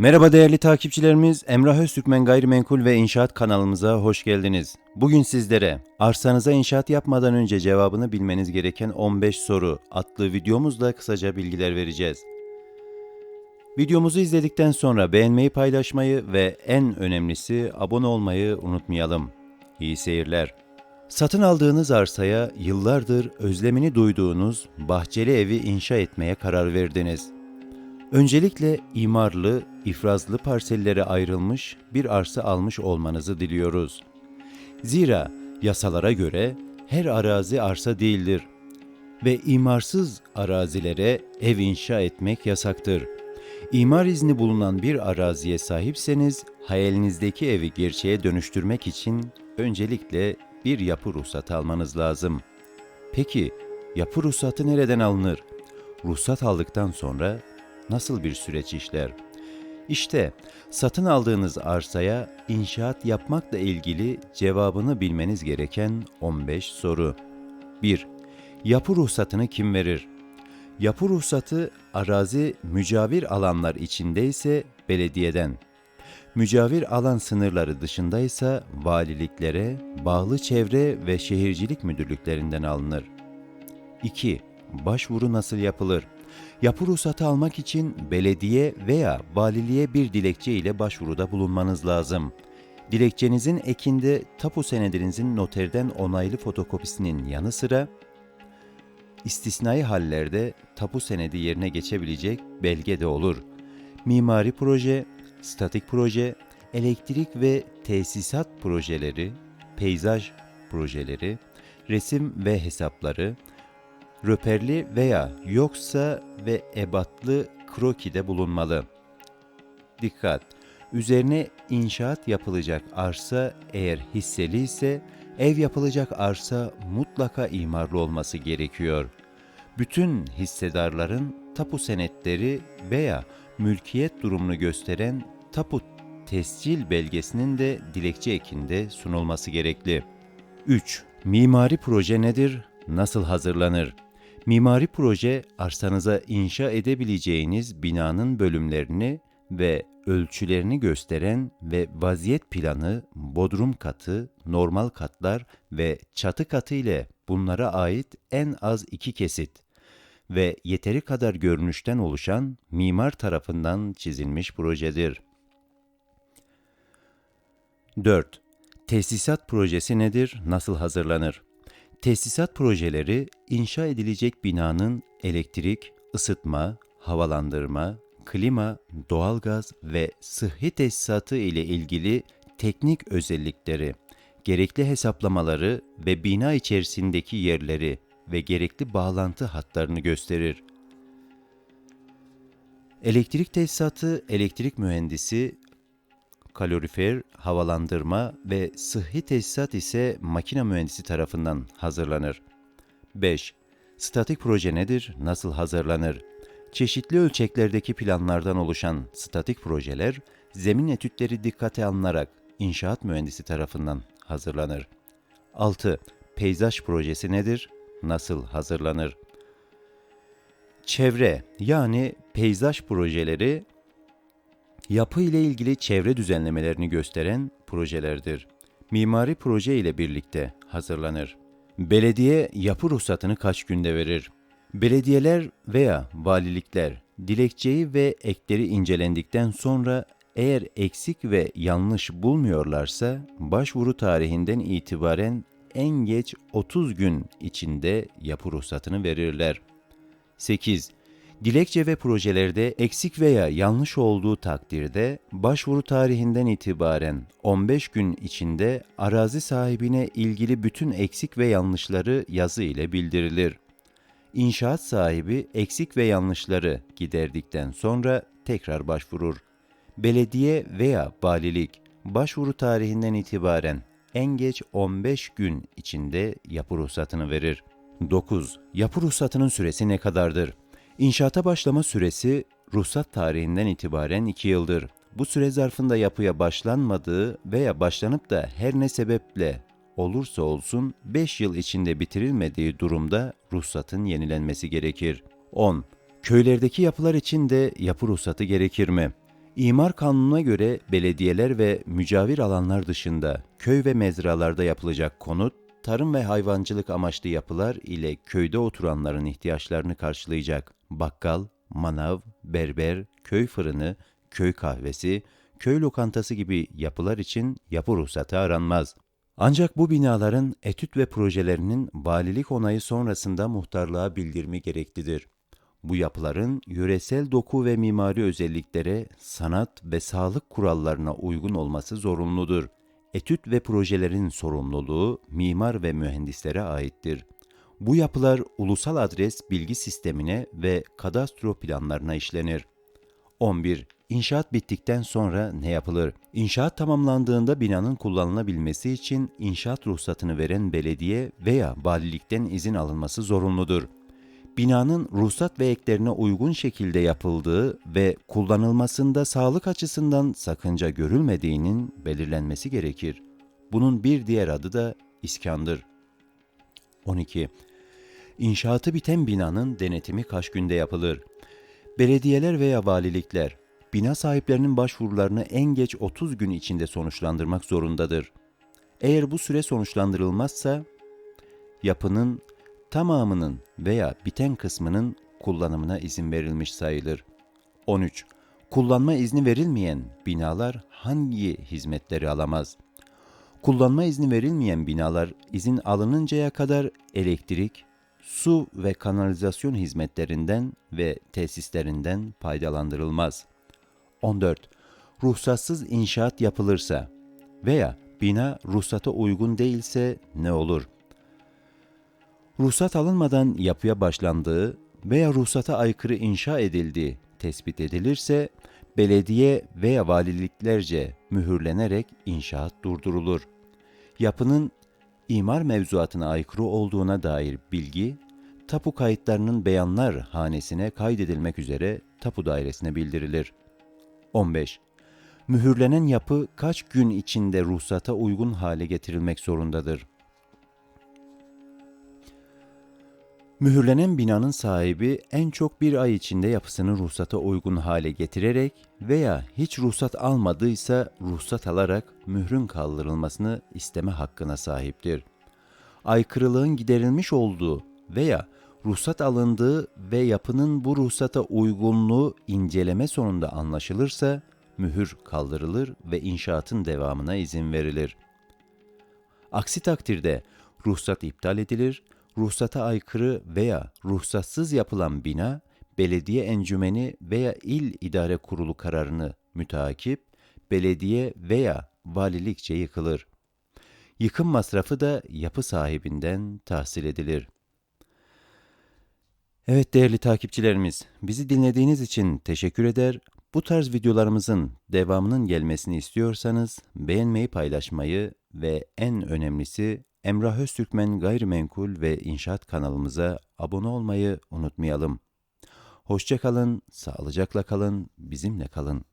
Merhaba değerli takipçilerimiz, Emrah Öztürkmen Gayrimenkul ve İnşaat kanalımıza hoş geldiniz. Bugün sizlere arsanıza inşaat yapmadan önce cevabını bilmeniz gereken 15 soru adlı videomuzda kısaca bilgiler vereceğiz. Videomuzu izledikten sonra beğenmeyi, paylaşmayı ve en önemlisi abone olmayı unutmayalım. İyi seyirler. Satın aldığınız arsaya yıllardır özlemini duyduğunuz bahçeli evi inşa etmeye karar verdiniz. Öncelikle imarlı, ifrazlı parsellere ayrılmış bir arsa almış olmanızı diliyoruz. Zira yasalara göre her arazi arsa değildir ve imarsız arazilere ev inşa etmek yasaktır. İmar izni bulunan bir araziye sahipseniz hayalinizdeki evi gerçeğe dönüştürmek için öncelikle bir yapı ruhsatı almanız lazım. Peki yapı ruhsatı nereden alınır? Ruhsat aldıktan sonra nasıl bir süreç işler? İşte satın aldığınız arsaya inşaat yapmakla ilgili cevabını bilmeniz gereken 15 soru. 1. Yapı ruhsatını kim verir? Yapı ruhsatı arazi mücavir alanlar içindeyse belediyeden, mücavir alan sınırları dışındaysa valiliklere, bağlı çevre ve şehircilik müdürlüklerinden alınır. 2. Başvuru nasıl yapılır? Yapı ruhsatı almak için belediye veya valiliğe bir dilekçe ile başvuruda bulunmanız lazım. Dilekçenizin ekinde tapu senedinizin noterden onaylı fotokopisinin yanı sıra istisnai hallerde tapu senedi yerine geçebilecek belge de olur. Mimari proje, statik proje, elektrik ve tesisat projeleri, peyzaj projeleri, resim ve hesapları, röperli veya yoksa ve ebatlı krokide bulunmalı. Dikkat! Üzerine inşaat yapılacak arsa eğer hisseli ise ev yapılacak arsa mutlaka imarlı olması gerekiyor. Bütün hissedarların tapu senetleri veya mülkiyet durumunu gösteren tapu tescil belgesinin de dilekçe ekinde sunulması gerekli. 3. Mimari proje nedir? Nasıl hazırlanır? Mimari proje arsanıza inşa edebileceğiniz binanın bölümlerini ve ölçülerini gösteren ve vaziyet planı, bodrum katı, normal katlar ve çatı katı ile bunlara ait en az iki kesit ve yeteri kadar görünüşten oluşan mimar tarafından çizilmiş projedir. 4. Tesisat projesi nedir? Nasıl hazırlanır? Tesisat projeleri inşa edilecek binanın elektrik, ısıtma, havalandırma, klima, doğalgaz ve sıhhi tesisatı ile ilgili teknik özellikleri, gerekli hesaplamaları ve bina içerisindeki yerleri ve gerekli bağlantı hatlarını gösterir. Elektrik tesisatı, elektrik mühendisi, kalorifer, havalandırma ve sıhhi tesisat ise makine mühendisi tarafından hazırlanır. 5. Statik proje nedir? Nasıl hazırlanır? Çeşitli ölçeklerdeki planlardan oluşan statik projeler, zemin etütleri dikkate alınarak inşaat mühendisi tarafından hazırlanır. 6. Peyzaj projesi nedir? Nasıl hazırlanır? Çevre yani peyzaj projeleri yapı ile ilgili çevre düzenlemelerini gösteren projelerdir. Mimari proje ile birlikte hazırlanır. Belediye yapı ruhsatını kaç günde verir? Belediyeler veya valilikler dilekçeyi ve ekleri incelendikten sonra eğer eksik ve yanlış bulmuyorlarsa başvuru tarihinden itibaren en geç 30 gün içinde yapı ruhsatını verirler. 8. Dilekçe ve projelerde eksik veya yanlış olduğu takdirde başvuru tarihinden itibaren 15 gün içinde arazi sahibine ilgili bütün eksik ve yanlışları yazı ile bildirilir. İnşaat sahibi eksik ve yanlışları giderdikten sonra tekrar başvurur. Belediye veya valilik başvuru tarihinden itibaren en geç 15 gün içinde yapı ruhsatını verir. 9. Yapı ruhsatının süresi ne kadardır? İnşaata başlama süresi ruhsat tarihinden itibaren 2 yıldır. Bu süre zarfında yapıya başlanmadığı veya başlanıp da her ne sebeple olursa olsun 5 yıl içinde bitirilmediği durumda ruhsatın yenilenmesi gerekir. 10. Köylerdeki yapılar için de yapı ruhsatı gerekir mi? İmar kanununa göre belediyeler ve mücavir alanlar dışında köy ve mezralarda yapılacak konut, tarım ve hayvancılık amaçlı yapılar ile köyde oturanların ihtiyaçlarını karşılayacak bakkal, manav, berber, köy fırını, köy kahvesi, köy lokantası gibi yapılar için yapı ruhsatı aranmaz. Ancak bu binaların etüt ve projelerinin valilik onayı sonrasında muhtarlığa bildirimi gereklidir. Bu yapıların yöresel doku ve mimari özelliklere, sanat ve sağlık kurallarına uygun olması zorunludur. Etüt ve projelerin sorumluluğu mimar ve mühendislere aittir. Bu yapılar ulusal adres bilgi sistemine ve kadastro planlarına işlenir. 11. İnşaat bittikten sonra ne yapılır? İnşaat tamamlandığında binanın kullanılabilmesi için inşaat ruhsatını veren belediye veya valilikten izin alınması zorunludur. Binanın ruhsat ve eklerine uygun şekilde yapıldığı ve kullanılmasında sağlık açısından sakınca görülmediğinin belirlenmesi gerekir. Bunun bir diğer adı da iskandır. 12. İnşaatı biten binanın denetimi kaç günde yapılır? Belediyeler veya valilikler bina sahiplerinin başvurularını en geç 30 gün içinde sonuçlandırmak zorundadır. Eğer bu süre sonuçlandırılmazsa yapının tamamının veya biten kısmının kullanımına izin verilmiş sayılır. 13. Kullanma izni verilmeyen binalar hangi hizmetleri alamaz? Kullanma izni verilmeyen binalar izin alınıncaya kadar elektrik, su ve kanalizasyon hizmetlerinden ve tesislerinden faydalandırılmaz. 14. Ruhsatsız inşaat yapılırsa veya bina ruhsata uygun değilse ne olur? Ruhsat alınmadan yapıya başlandığı veya ruhsata aykırı inşa edildiği tespit edilirse belediye veya valiliklerce mühürlenerek inşaat durdurulur. Yapının imar mevzuatına aykırı olduğuna dair bilgi, tapu kayıtlarının beyanlar hanesine kaydedilmek üzere tapu dairesine bildirilir. 15. Mühürlenen yapı kaç gün içinde ruhsata uygun hale getirilmek zorundadır? Mühürlenen binanın sahibi en çok bir ay içinde yapısını ruhsata uygun hale getirerek veya hiç ruhsat almadıysa ruhsat alarak mührün kaldırılmasını isteme hakkına sahiptir. Aykırılığın giderilmiş olduğu veya ruhsat alındığı ve yapının bu ruhsata uygunluğu inceleme sonunda anlaşılırsa mühür kaldırılır ve inşaatın devamına izin verilir. Aksi takdirde ruhsat iptal edilir, ruhsata aykırı veya ruhsatsız yapılan bina, belediye encümeni veya il idare kurulu kararını müteakip, belediye veya valilikçe yıkılır. Yıkım masrafı da yapı sahibinden tahsil edilir. Evet değerli takipçilerimiz, bizi dinlediğiniz için teşekkür eder. Bu tarz videolarımızın devamının gelmesini istiyorsanız beğenmeyi, paylaşmayı ve en önemlisi Emrah Öztürkmen Gayrimenkul ve İnşaat kanalımıza abone olmayı unutmayalım. Hoşçakalın, sağlıcakla kalın, bizimle kalın.